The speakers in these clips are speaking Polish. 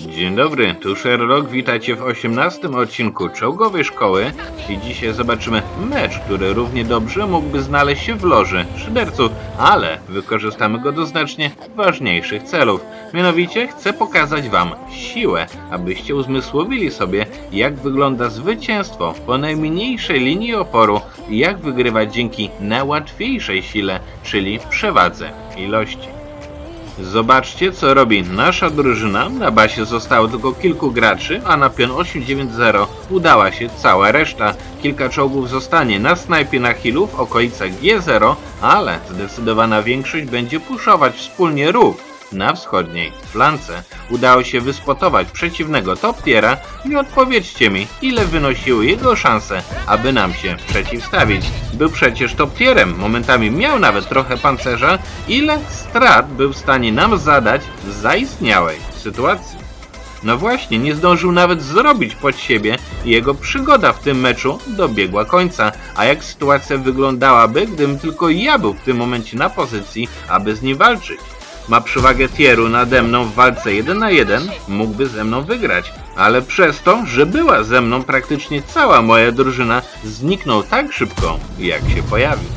Dzień dobry, tu Sherlock, witajcie w 18 odcinku Czołgowej Szkoły i dzisiaj zobaczymy mecz, który równie dobrze mógłby znaleźć się w loży szyderców, ale wykorzystamy go do znacznie ważniejszych celów. Mianowicie chcę pokazać wam siłę, abyście uzmysłowili sobie jak wygląda zwycięstwo po najmniejszej linii oporu i jak wygrywać dzięki najłatwiejszej sile, czyli przewadze ilości. Zobaczcie, co robi nasza drużyna. Na basie zostało tylko kilku graczy, a na pion 890 udała się cała reszta. Kilka czołgów zostanie na snajpie na hilu w okolicach G0, ale zdecydowana większość będzie puszować wspólnie rów na wschodniej flance. Udało się wyspotować przeciwnego toptiera i odpowiedzcie mi, ile wynosiły jego szanse, aby nam się przeciwstawić. Był przecież toptierem, momentami miał nawet trochę pancerza, ile strat był w stanie nam zadać w zaistniałej sytuacji. No właśnie, nie zdążył nawet zrobić pod siebie i jego przygoda w tym meczu dobiegła końca. A jak sytuacja wyglądałaby, gdybym tylko ja był w tym momencie na pozycji, aby z nim walczyć? Ma przewagę tieru nade mną w walce 1 na 1, mógłby ze mną wygrać. Ale przez to, że była ze mną praktycznie cała moja drużyna, zniknął tak szybko, jak się pojawił.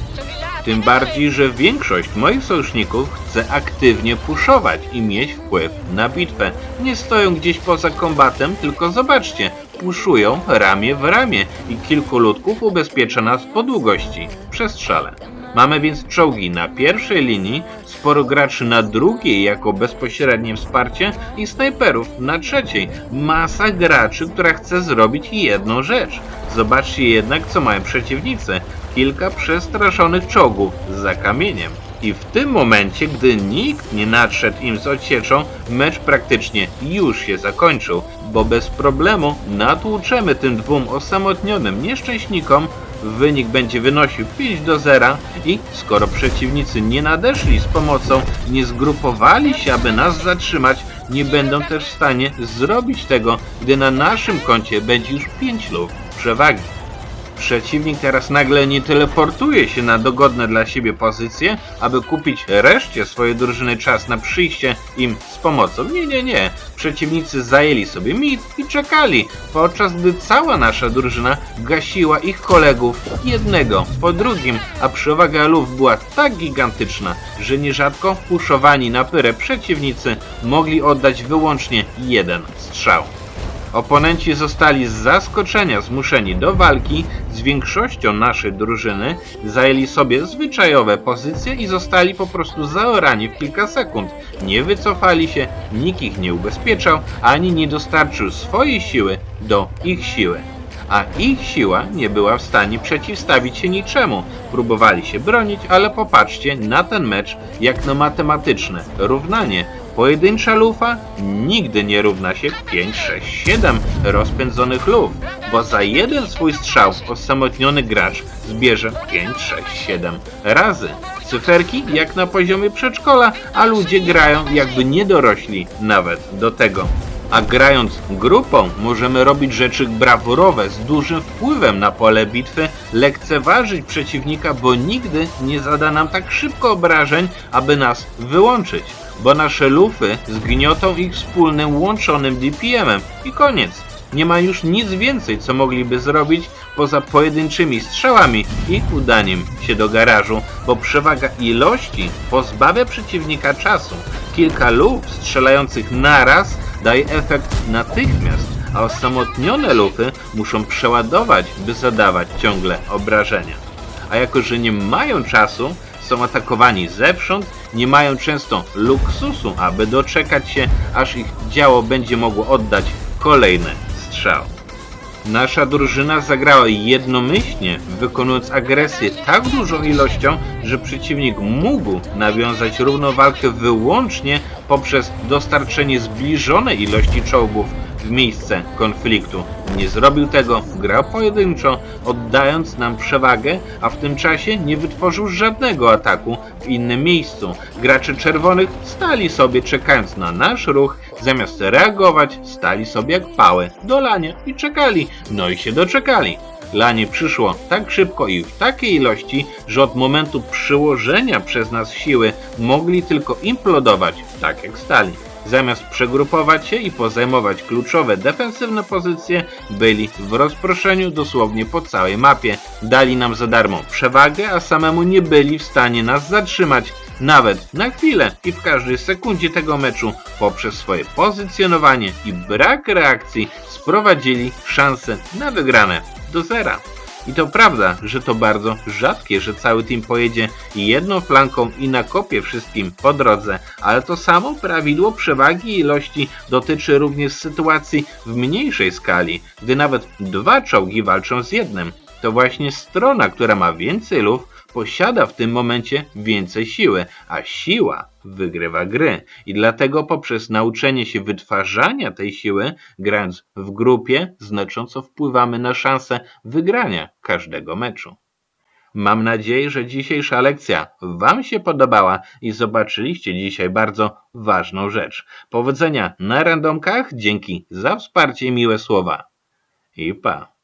Tym bardziej, że większość moich sojuszników chce aktywnie puszować i mieć wpływ na bitwę. Nie stoją gdzieś poza kombatem, tylko zobaczcie, puszują ramię w ramię i kilku ludków ubezpiecza nas po długości przestrzale. Mamy więc czołgi na pierwszej linii, sporo graczy na drugiej jako bezpośrednie wsparcie i snajperów na trzeciej. Masa graczy, która chce zrobić jedną rzecz. Zobaczcie jednak, co mają przeciwnicy. Kilka przestraszonych czołgów za kamieniem. I w tym momencie, gdy nikt nie nadszedł im z odsieczą, mecz praktycznie już się zakończył, bo bez problemu natłuczemy tym dwóm osamotnionym nieszczęśnikom, wynik będzie wynosił 5 do 0 i skoro przeciwnicy nie nadeszli z pomocą, nie zgrupowali się, aby nas zatrzymać, nie będą też w stanie zrobić tego, gdy na naszym koncie będzie już 5 lub przewagi. Przeciwnik teraz nagle nie teleportuje się na dogodne dla siebie pozycje, aby kupić reszcie swojej drużyny czas na przyjście im z pomocą. Nie, nie, nie. Przeciwnicy zajęli sobie mit i czekali, podczas gdy cała nasza drużyna gasiła ich kolegów jednego po drugim, a przewaga luf była tak gigantyczna, że nierzadko puszowani na pyrę przeciwnicy mogli oddać wyłącznie jeden strzał. Oponenci zostali z zaskoczenia zmuszeni do walki z większością naszej drużyny, zajęli sobie zwyczajowe pozycje i zostali po prostu zaorani w kilka sekund. Nie wycofali się, nikt ich nie ubezpieczał, ani nie dostarczył swojej siły do ich siły. A ich siła nie była w stanie przeciwstawić się niczemu. Próbowali się bronić, ale popatrzcie na ten mecz jak na matematyczne równanie. Pojedyncza lufa nigdy nie równa się 5, 6, 7 rozpędzonych luf, bo za jeden swój strzał osamotniony gracz zbierze 5, 6, 7 razy. Cyferki jak na poziomie przedszkola, a ludzie grają jakby nie dorośli nawet do tego. A grając grupą możemy robić rzeczy brawurowe z dużym wpływem na pole bitwy, lekceważyć przeciwnika, bo nigdy nie zada nam tak szybko obrażeń, aby nas wyłączyć. Bo nasze lufy zgniotą ich wspólnym łączonym DPM-em i koniec. Nie ma już nic więcej, co mogliby zrobić poza pojedynczymi strzałami i udaniem się do garażu, bo przewaga ilości pozbawia przeciwnika czasu. Kilka luf strzelających naraz daje efekt natychmiast, a osamotnione lufy muszą przeładować, by zadawać ciągle obrażenia. A jako, że nie mają czasu, są atakowani zewsząd, nie mają często luksusu, aby doczekać się, aż ich działo będzie mogło oddać kolejny strzał. Nasza drużyna zagrała jednomyślnie, wykonując agresję tak dużą ilością, że przeciwnik mógł nawiązać równowalkę wyłącznie poprzez dostarczenie zbliżonej ilości czołgów w miejsce konfliktu. Nie zrobił tego, grał pojedynczo, oddając nam przewagę, a w tym czasie nie wytworzył żadnego ataku w innym miejscu. Gracze czerwonych stali sobie czekając na nasz ruch, zamiast reagować, stali sobie jak pały do lania i czekali, no i się doczekali. Lanie przyszło tak szybko i w takiej ilości, że od momentu przyłożenia przez nas siły mogli tylko implodować, tak jak stali. Zamiast przegrupować się i pozajmować kluczowe defensywne pozycje, byli w rozproszeniu dosłownie po całej mapie. Dali nam za darmo przewagę, a samemu nie byli w stanie nas zatrzymać nawet na chwilę i w każdej sekundzie tego meczu poprzez swoje pozycjonowanie i brak reakcji sprowadzili szanse na wygrane do zera. I to prawda, że to bardzo rzadkie, że cały team pojedzie jedną flanką i nakopie wszystkim po drodze, ale to samo prawidło przewagi ilości dotyczy również sytuacji w mniejszej skali, gdy nawet dwa czołgi walczą z jednym. To właśnie strona, która ma więcej luf, posiada w tym momencie więcej siły, a siła wygrywa gry. I dlatego poprzez nauczenie się wytwarzania tej siły, grając w grupie, znacząco wpływamy na szansę wygrania każdego meczu. Mam nadzieję, że dzisiejsza lekcja Wam się podobała i zobaczyliście dzisiaj bardzo ważną rzecz. Powodzenia na randomkach, dzięki za wsparcie i miłe słowa. I pa.